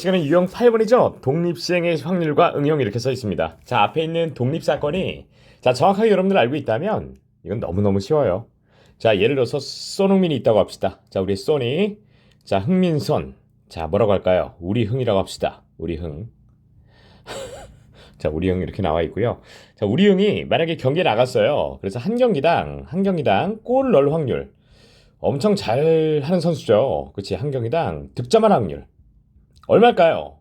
시간은 유형 8번이죠. 독립시행의 확률과 응용 이렇게 써 있습니다. 자, 앞에 있는 독립사건이 자, 정확하게 여러분들 알고 있다면 이건 너무너무 쉬워요. 자, 예를 들어서 손흥민이 있다고 합시다. 자, 우리 소니. 자, 흥민선. 자, 뭐라고 할까요? 우리 흥이라고 합시다. 우리 흥. 자, 우리 흥 이렇게 나와 있고요. 자, 우리 흥이 만약에 경기에 나갔어요. 그래서 한 경기당, 한 경기당 골 넣을 확률. 엄청 잘 하는 선수죠. 그치? 한 경기당 득점할 확률. 얼마일까요?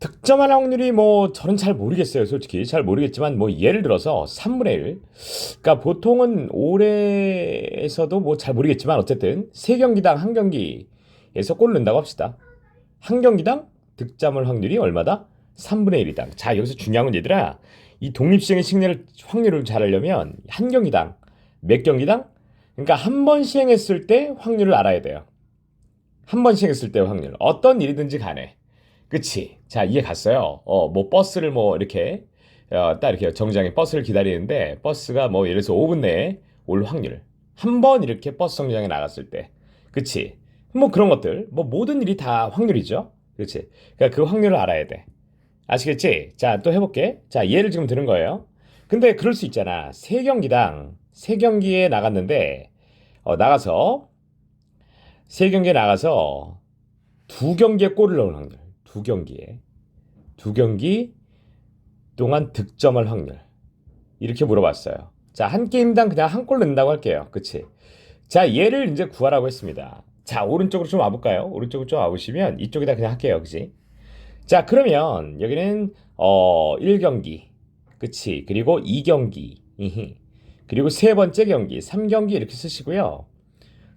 득점할 확률이 뭐 저는 잘 모르겠어요. 솔직히 잘 모르겠지만 뭐 예를 들어서 3분의 1. 그러니까 보통은 올해에서도 뭐 잘 모르겠지만 어쨌든 세 경기당 한 경기에서 골 넣는다고 합시다. 한 경기당 득점할 확률이 얼마다? 3분의 1이다. 자, 여기서 중요한 건 얘들아. 이 독립시행의 시행률 확률을 잘 하려면 한 경기당 몇 경기당? 그러니까 한 번 시행했을 때 확률을 알아야 돼요. 한번 시행했을 때 확률. 어떤 일이든지 간에. 그치? 자, 이해 갔어요. 어, 뭐 버스를 뭐 이렇게 어, 딱 이렇게 정장에 버스를 기다리는데 버스가 뭐 예를 들어서 5분 내에 올 확률. 한 번 이렇게 버스 정류장에 나갔을 때. 그치? 뭐 그런 것들. 뭐 모든 일이 다 확률이죠. 그치? 그러니까 그 확률을 알아야 돼. 아시겠지? 자, 또 해볼게. 자, 예를 지금 드는 거예요. 근데 그럴 수 있잖아. 세 경기당 세 경기에 나갔는데 어, 나가서 세 경기에 나가서 두 경기에 골을 넣을 확률. 두 경기에 두 경기 동안 득점할 확률. 이렇게 물어봤어요. 자, 한 게임당 그냥 한 골 넣는다고 할게요. 그치? 자, 얘를 이제 구하라고 했습니다. 자, 오른쪽으로 좀 와볼까요? 오른쪽으로 좀 와보시면 이쪽에다 그냥 할게요. 그치? 자, 그러면 여기는 어 1경기. 그치? 그리고 2경기. 그리고 세 번째 경기, 3경기 이렇게 쓰시고요.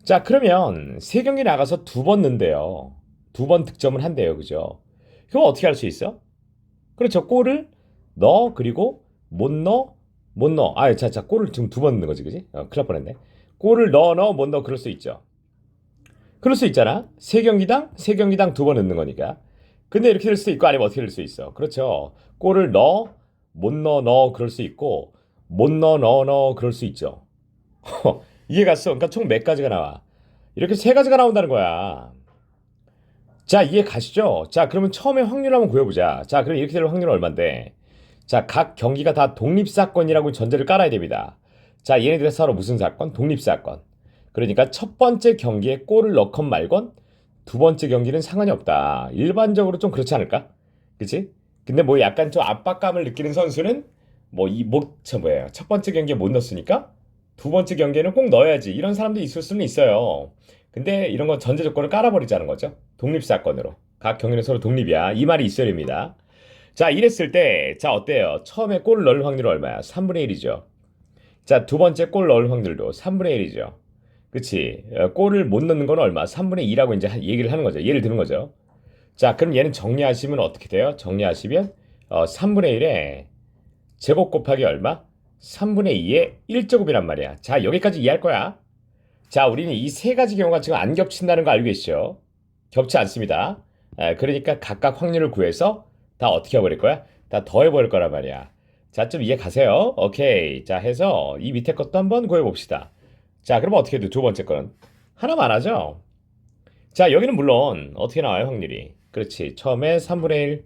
자, 그러면 세 경기 나가서 두 번 넣는데요. 두 번 득점을 한대요. 그죠? 그럼 어떻게 할 수 있어? 그렇죠. 골을 넣어 그리고 못 넣어 못 넣어. 아, 자, 자, 골을 지금 두 번 넣는 거지, 그지? 어, 큰일 날 뻔했네. 골을 넣어 넣어 못 넣어 그럴 수 있죠. 그럴 수 있잖아. 세 경기당 세 경기당 두 번 넣는 거니까. 근데 이렇게 될 수도 있고 아니면 어떻게 될 수 있어. 그렇죠. 골을 넣어 못 넣어 넣어 그럴 수 있고 못 넣어 넣어 넣어 그럴 수 있죠. 이해 갔어? 그러니까 총 몇 가지가 나와? 이렇게 세 가지가 나온다는 거야. 자, 이해 가시죠? 자, 그러면 처음에 확률 한번 구해보자. 자, 그럼 이렇게 될 확률은 얼만데? 자, 각 경기가 다 독립사건이라고 전제를 깔아야 됩니다. 자, 얘네들의 서로 무슨 사건? 독립사건. 그러니까 첫 번째 경기에 골을 넣건 말건 두 번째 경기는 상관이 없다. 일반적으로 좀 그렇지 않을까? 그치? 근데 뭐 약간 좀 압박감을 느끼는 선수는 뭐이 못, 저 뭐예요. 첫 번째 경기에 못 넣었으니까 두 번째 경기에는 꼭 넣어야지. 이런 사람도 있을 수는 있어요. 근데 이런 거 전제 조건을 깔아버리자는 거죠. 독립 사건으로. 각 경기는 서로 독립이야. 이 말이 있어야 됩니다. 자, 이랬을 때, 자, 어때요? 처음에 골 넣을 확률 얼마야? 3분의 1이죠. 자, 두 번째 골 넣을 확률도 3분의 1이죠. 그치? 어, 골을 못 넣는 건 얼마? 3분의 2라고 이제 하- 얘기를 하는 거죠. 예를 드는 거죠. 자, 그럼 얘는 정리하시면 어떻게 돼요? 정리하시면, 어, 3분의 1에 제곱 곱하기 얼마? 3분의 2의 1제곱이란 말이야. 자, 여기까지 이해할 거야. 자, 우리는 이 세 가지 경우가 지금 안 겹친다는 거 알고 계시죠? 겹치 않습니다. 에, 그러니까 각각 확률을 구해서 다 어떻게 해버릴 거야? 다 더해버릴 거란 말이야. 자, 좀 이해 가세요? 오케이. 자, 해서 이 밑에 것도 한번 구해봅시다. 자, 그럼 어떻게 돼? 두 번째 거는? 하나만 하죠? 자, 여기는 물론 어떻게 나와요, 확률이? 그렇지. 처음에 3분의 1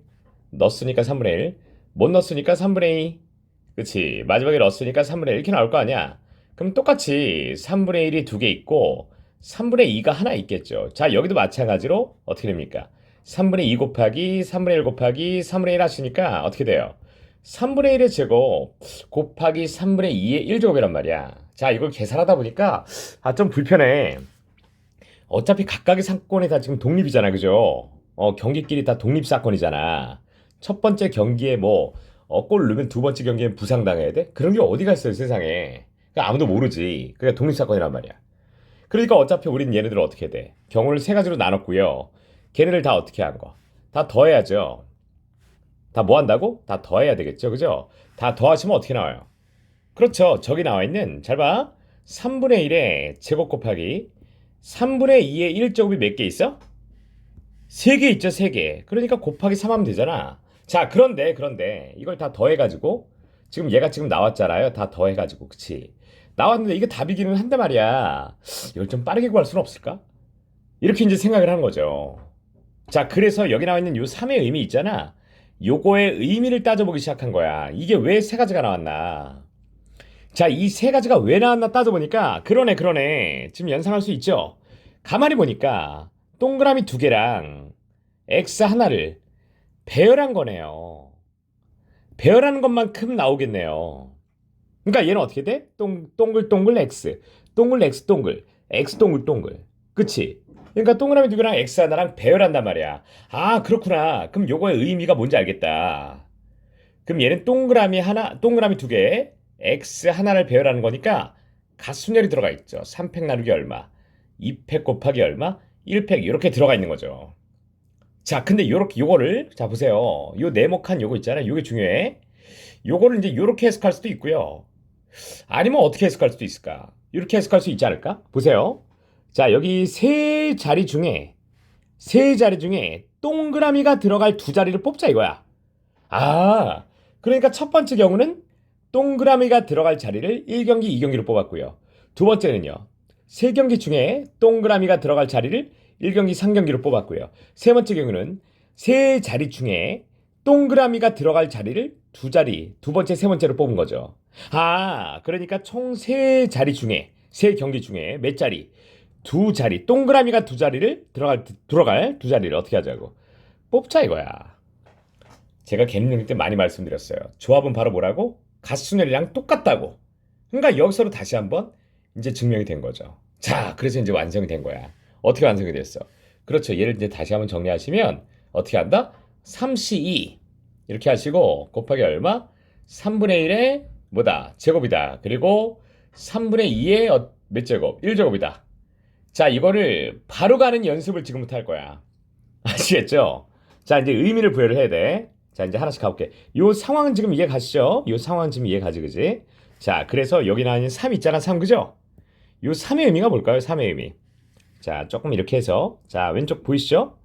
넣었으니까 3분의 1, 못 넣었으니까 3분의 2. 그치. 마지막에 넣었으니까 3분의 1 이렇게 나올 거 아니야? 그럼 똑같이 3분의 1이 두 개 있고 3분의 2가 하나 있겠죠. 자, 여기도 마찬가지로 어떻게 됩니까? 3분의 2 곱하기 3분의 1 곱하기 3분의 1 하시니까 어떻게 돼요? 3분의 1의 제곱 곱하기 3분의 2의 1제곱이란 말이야. 자, 이걸 계산하다 보니까 아, 좀 불편해. 어차피 각각의 사건이 다 지금 독립이잖아. 그죠? 어, 경기끼리 다 독립 사건이잖아. 첫 번째 경기에 뭐, 어, 골 넣으면 두 번째 경기에 부상당해야 돼? 그런 게 어디가 있어요, 세상에. 그러니까 아무도 모르지. 그게 독립사건이란 말이야. 그러니까 어차피 우린 얘네들 을 어떻게 돼? 경우를 세 가지로 나눴고요. 걔네를 다 어떻게 한 거? 다 더해야죠. 다 뭐 한다고? 다 더해야 되겠죠. 그죠? 다 더하시면 어떻게 나와요? 그렇죠. 저기 나와 있는, 잘 봐. 3분의 1에 제곱 곱하기 3분의 2의 1제곱이 몇 개 있어? 3개 있죠, 3개. 그러니까 곱하기 3 하면 되잖아. 자, 그런데, 그런데, 이걸 다 더해가지고, 지금 얘가 지금 나왔잖아요. 다 더해가지고, 그치? 나왔는데 이게 답이기는 한데 말이야. 이걸 좀 빠르게 구할 수는 없을까? 이렇게 이제 생각을 하는 거죠. 자, 그래서 여기 나와 있는 요 3의 의미 있잖아. 요거의 의미를 따져보기 시작한 거야. 이게 왜 세 가지가 나왔나? 자, 이 세 가지가 왜 나왔나 따져보니까, 그러네, 그러네. 지금 연상할 수 있죠? 가만히 보니까, 동그라미 두 개랑 X 하나를 배열한 거네요. 배열하는 것만큼 나오겠네요. 그러니까 얘는 어떻게 돼? 동, 동글동글 X, 동글 X 동글, X 동글 동글. 그치? 그러니까 동그라미 두 개랑 X 하나랑 배열한단 말이야. 아, 그렇구나. 그럼 요거의 의미가 뭔지 알겠다. 그럼 얘는 동그라미 하나, 동그라미 두 개, X 하나를 배열하는 거니까 가순열이 들어가 있죠. 3팩 나누기 얼마, 2팩 곱하기 얼마, 1팩 이렇게 들어가 있는 거죠. 자, 근데 요렇게 요거를 자 보세요. 요 네모칸 요거 있잖아요. 요게 중요해. 요거를 이제 요렇게 해석할 수도 있고요. 아니면 어떻게 해석할 수도 있을까? 이렇게 해석할 수 있지 않을까? 보세요. 자, 여기 세 자리 중에 세 자리 중에 동그라미가 들어갈 두 자리를 뽑자 이거야. 아, 그러니까 첫 번째 경우는 동그라미가 들어갈 자리를 1경기, 2경기로 뽑았고요. 두 번째는요. 세 경기 중에 동그라미가 들어갈 자리를 1경기, 3경기로 뽑았고요. 세 번째 경우는 세 자리 중에 동그라미가 들어갈 자리를 두 자리, 두 번째, 세 번째로 뽑은 거죠. 아, 그러니까 총 세 자리 중에, 세 경기 중에 몇 자리? 두 자리, 동그라미가 두 자리를 들어갈, 들어갈 두 자리를 어떻게 하자고? 뽑자 이거야. 제가 개념 때 많이 말씀드렸어요. 조합은 바로 뭐라고? 가수순열이랑 똑같다고. 그러니까 여기서도 다시 한번 이제 증명이 된 거죠. 자, 그래서 이제 완성이 된 거야. 어떻게 완성이 됐어? 그렇죠. 얘를 이제 다시 한번 정리하시면 어떻게 한다? 3C2 이렇게 하시고 곱하기 얼마? 3분의 1의 뭐다? 제곱이다. 그리고 3분의 2의 어, 몇 제곱? 1제곱이다. 자, 이거를 바로 가는 연습을 지금부터 할 거야. 아시겠죠? 자, 이제 의미를 부여를 해야 돼. 자, 이제 하나씩 가볼게. 요 상황은 지금 이해 가시죠? 요 상황은 지금 이해 가지, 그지? 자, 그래서 여기 나와 있는 3 있잖아, 3, 그죠? 요 3의 의미가 뭘까요? 3의 의미. 자, 조금 이렇게 해서. 자, 왼쪽 보이시죠?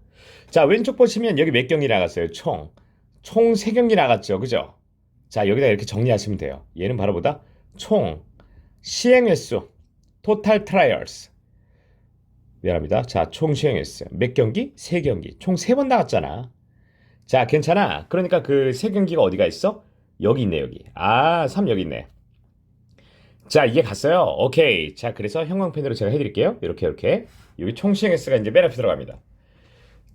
자, 왼쪽 보시면 여기 몇 경기 나갔어요? 총. 총 3경기 나갔죠, 그죠? 자, 여기다 이렇게 정리하시면 돼요. 얘는 바로 보다 총 시행 횟수, 토탈 트라이얼스. 미안합니다. 자, 총 시행 횟수. 몇 경기? 3경기. 총 3번 나갔잖아. 자, 괜찮아. 그러니까 그세 경기가 어디가 있어? 여기 있네, 여기. 아, 3 여기 있네. 자, 이게 갔어요. 오케이. 자, 그래서 형광펜으로 제가 해드릴게요. 이렇게, 이렇게. 여기 총시행 S가 이제 맨 앞에 들어갑니다.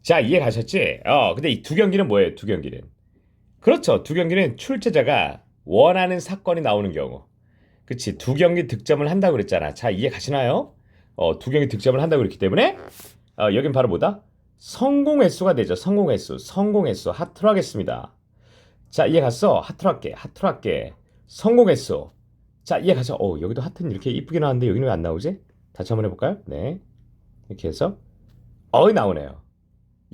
자, 이해 가셨지? 어, 근데 이 두 경기는 뭐예요? 두 경기는. 그렇죠. 두 경기는 출제자가 원하는 사건이 나오는 경우. 그치. 두 경기 득점을 한다고 그랬잖아. 자, 이해 가시나요? 어, 두 경기 득점을 한다고 그랬기 때문에, 어, 여긴 바로 뭐다? 성공 횟수가 되죠. 성공 횟수. 성공 횟수. 하트로 하겠습니다. 자, 이해 갔어? 하트로 할게. 하트로 할게. 성공 횟수. 자, 이해 가죠? 어, 여기도 하트는 이렇게 이쁘게 나왔는데 여기는 왜 안 나오지? 다시 한번 해볼까요? 네. 이렇게 해서. 어이, 나오네요.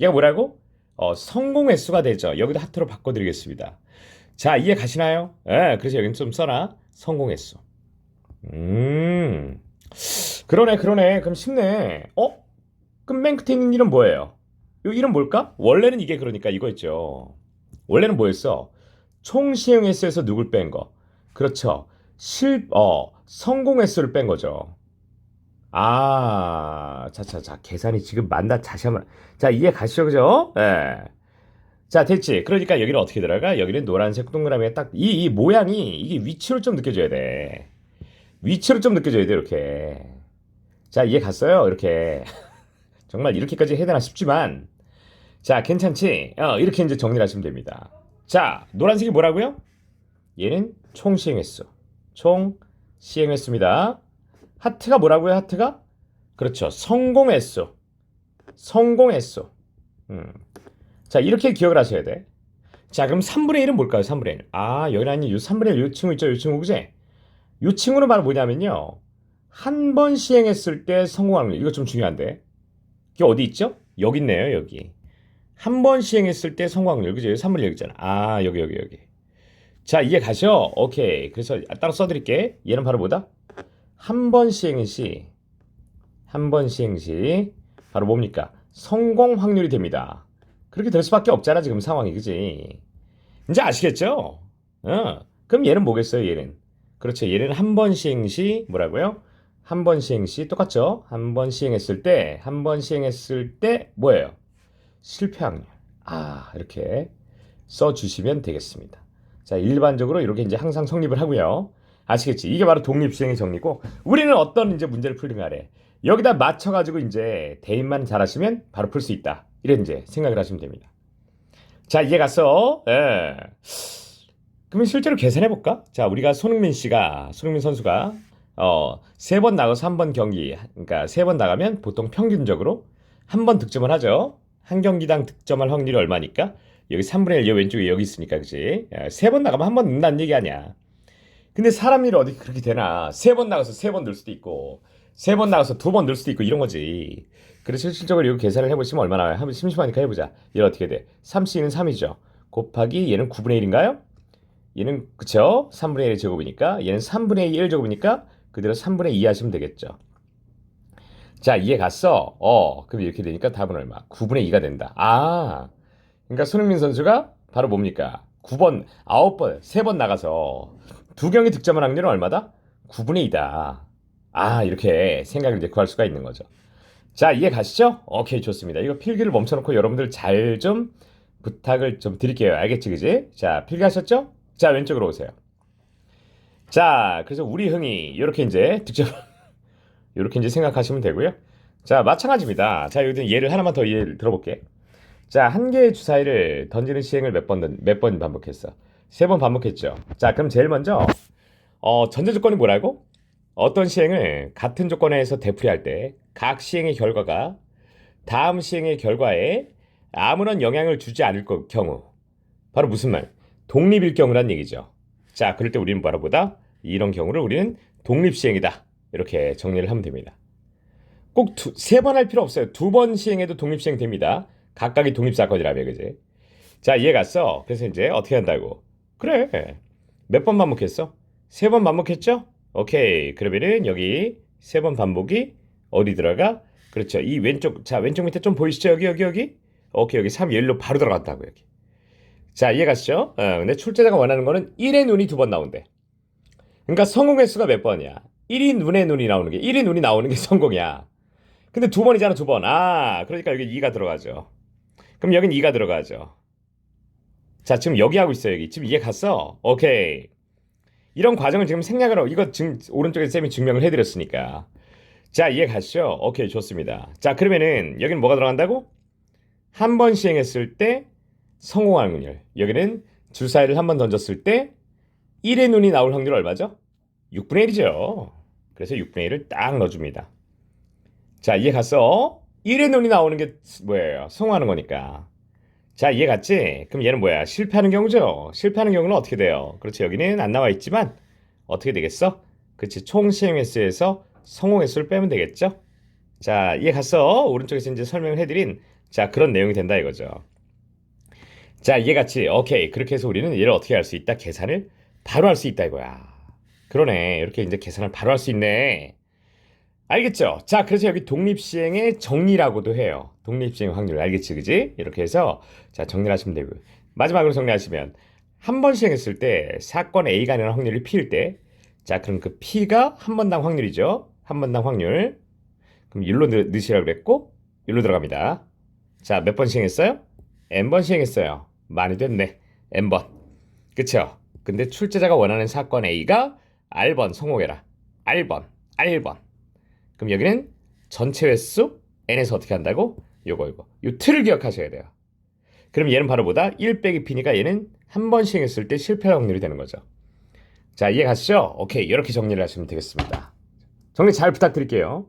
얘가 뭐라고? 어, 성공 횟수가 되죠. 여기도 하트로 바꿔드리겠습니다. 자, 이해 가시나요? 예, 그래서 여기는 좀 써라. 성공 횟수. 음. 그러네, 그러네. 그럼 쉽네. 어? 그럼 맨 끝에 있는 이름 뭐예요? 이 이름 뭘까? 원래는 이게 그러니까 이거였죠. 원래는 뭐였어? 총 시행 횟수에서 누굴 뺀 거? 그렇죠. 실, 어, 성공 횟수를 뺀 거죠. 아, 자, 자, 자, 계산이 지금 맞나? 다시 한번. 자, 이해 가시죠, 그죠? 예. 자, 됐지. 그러니까 여기는 어떻게 들어가? 여기는 노란색 동그라미에 딱, 이, 이 모양이, 이게 위치로 좀 느껴져야 돼. 위치로 좀 느껴져야 돼, 이렇게. 자, 이해 갔어요? 이렇게. 정말 이렇게까지 해야 되나 싶지만, 자, 괜찮지? 어, 이렇게 이제 정리를 하시면 됩니다. 자, 노란색이 뭐라고요? 얘는 총 시행 횟수. 총 시행 횟수입니다. 하트가 뭐라고요? 하트가? 그렇죠. 성공 횟수. 성공 횟수. 음. 자, 이렇게 기억을 하셔야 돼. 자, 그럼 3분의 1은 뭘까요? 3분의 1. 아, 여기 아니 요 3분의 1, 요 친구 있죠? 요 친구, 그지? 요 친구는 바로 뭐냐면요. 한 번 시행했을 때 성공하는 거. 이거 좀 중요한데. 이게 어디 있죠? 여기 있네요, 여기. 한 번 시행했을 때 성공하는 거. 그죠? 3분의 1 있잖아. 아, 여기, 여기, 여기. 자, 이해 가셔? 오케이. 그래서 따로 써드릴게. 얘는 바로 뭐다? 한 번 시행 시, 한 번 시행 시, 바로 뭡니까? 성공 확률이 됩니다. 그렇게 될 수밖에 없잖아, 지금 상황이, 그지? 이제 아시겠죠? 어, 그럼 얘는 뭐겠어요, 얘는? 그렇죠. 얘는 한 번 시행 시, 뭐라고요? 한 번 시행 시, 똑같죠? 한 번 시행했을 때, 한 번 시행했을 때, 뭐예요? 실패 확률. 아, 이렇게 써 주시면 되겠습니다. 자, 일반적으로 이렇게 이제 항상 성립을 하고요. 아시겠지? 이게 바로 독립시행의 정리고 우리는 어떤 이제 문제를 풀든 간에 여기다 맞춰 가지고 이제 대입만 잘하시면 바로 풀 수 있다. 이런 이제 생각을 하시면 됩니다. 자, 이해 갔어? 예. 그러면 실제로 계산해 볼까? 자, 우리가 손흥민 씨가 손흥민 선수가 어, 세 번 나가서 한 번 경기, 그러니까 세 번 나가면 보통 평균적으로 한 번 득점을 하죠. 한 경기당 득점할 확률이 얼마니까? 여기 3분의 1, 여 왼쪽에 여기 있으니까, 그지? 세 번 나가면 한번 넣는다는 얘기 아니야. 근데 사람 일이 어디 그렇게 되나? 세 번 나가서 세 번 넣을 수도 있고, 세 번 나가서 두 번 넣을 수도 있고, 이런 거지. 그래서 실질적으로 이거 계산을 해보시면 얼마나? 한번 심심하니까 해보자. 얘는 어떻게 돼? 3C는 3이죠. 곱하기 얘는 9분의 1인가요? 얘는 그쵸? 3분의 1의 제곱이니까 얘는 3분의 1 제곱이니까 그대로 3분의 2 하시면 되겠죠. 자, 이해 갔어? 어, 그럼 이렇게 되니까 답은 얼마? 9분의 2가 된다. 아, 그러니까 손흥민 선수가 바로 뭡니까? 9번, 9번, 3번 나가서 두 경기 득점한 확률은 얼마다? 9분의 2다. 아, 이렇게 생각을 이제 구할 수가 있는 거죠. 자, 이해 가시죠? 오케이, 좋습니다. 이거 필기를 멈춰놓고 여러분들 잘 좀 부탁을 좀 드릴게요. 알겠지, 그지? 자, 필기하셨죠? 자, 왼쪽으로 오세요. 자, 그래서 우리 흥이 이렇게 이제 득점 이렇게 이제 생각하시면 되고요. 자, 마찬가지입니다. 자, 여기 예를 하나만 더 예를 들어볼게. 자, 한 개의 주사위를 던지는 시행을 몇 번, 몇 번 반복했어? 세 번 반복했죠. 자, 그럼 제일 먼저, 어, 전제 조건이 뭐라고? 어떤 시행을 같은 조건에서 되풀이할 때 각 시행의 결과가 다음 시행의 결과에 아무런 영향을 주지 않을 거- 경우. 바로 무슨 말? 독립일 경우란 얘기죠. 자, 그럴 때 우리는 바로 보다 이런 경우를 우리는 독립 시행이다. 이렇게 정리를 하면 됩니다. 꼭 세 번 할 필요 없어요. 두 번 시행해도 독립 시행 됩니다. 각각이 독립사건이라며, 그지? 자, 이해 갔어? 그래서 이제 어떻게 한다고? 그래. 몇 번 반복했어? 세 번 반복했죠? 오케이. 그러면은 여기 세 번 반복이 어디 들어가? 그렇죠. 이 왼쪽, 자, 왼쪽 밑에 좀 보이시죠? 여기, 여기, 여기? 오케이. 여기 3, 1로 바로 들어갔다고, 여기. 자, 이해 가시죠? 어, 근데 출제자가 원하는 거는 1의 눈이 두 번 나온대. 그러니까 성공 횟수가 몇 번이야? 1이 눈의 눈이 나오는 게 1이 눈이 나오는 게 성공이야. 근데 두 번이잖아, 두 번. 아, 그러니까 여기 2가 들어가죠. 그럼 여긴 2가 들어가죠. 자, 지금 여기 하고 있어요, 여기. 지금 이해 갔어? 오케이. 이런 과정을 지금 생략을 하고 이거 지금 오른쪽에 쌤이 증명을 해드렸으니까. 자, 이해 가시죠? 오케이, 좋습니다. 자, 그러면은 여기는 뭐가 들어간다고? 한 번 시행했을 때 성공할 확률. 여기는 주사위를 한 번 던졌을 때 1의 눈이 나올 확률 얼마죠? 6분의 1이죠. 그래서 6분의 1을 딱 넣어줍니다. 자, 이해 갔어? 1의 눈이 나오는 게 뭐예요? 성공하는 거니까. 자, 이해 갔지? 그럼 얘는 뭐야? 실패하는 경우죠? 실패하는 경우는 어떻게 돼요? 그렇지, 여기는 안 나와 있지만 어떻게 되겠어? 그렇지, 총 시행 횟수에서 성공 횟수를 빼면 되겠죠? 자, 이해 갔어? 오른쪽에서 이제 설명을 해 드린 자, 그런 내용이 된다 이거죠. 자, 이해 갔지? 오케이. 그렇게 해서 우리는 얘를 어떻게 할 수 있다? 계산을 바로 할 수 있다 이거야. 그러네. 이렇게 이제 계산을 바로 할 수 있네. 알겠죠? 자, 그래서 여기 독립시행의 정리라고도 해요. 독립시행 확률. 알겠지? 그지? 이렇게 해서 자, 정리를 하시면 되고요. 마지막으로 정리하시면 한 번 시행했을 때 사건 A가 일어날 확률이 P일 때 자, 그럼 그 P가 한 번당 확률이죠. 한 번당 확률. 그럼 1로 넣, 넣으시라고 그랬고 1로 들어갑니다. 자, 몇 번 시행했어요? N번 시행했어요. 많이 됐네. N번. 그쵸? 근데 출제자가 원하는 사건 A가 R번 성공해라. R번. R번. 그럼 여기는 전체 횟수 N에서 어떻게 한다고? 요거 요거. 요 틀을 기억하셔야 돼요. 그럼 얘는 바로 보다 1 빼기 P니까 얘는 한 번 시행했을 때 실패 확률이 되는 거죠. 자, 이해 가시죠? 오케이. 이렇게 정리를 하시면 되겠습니다. 정리 잘 부탁드릴게요.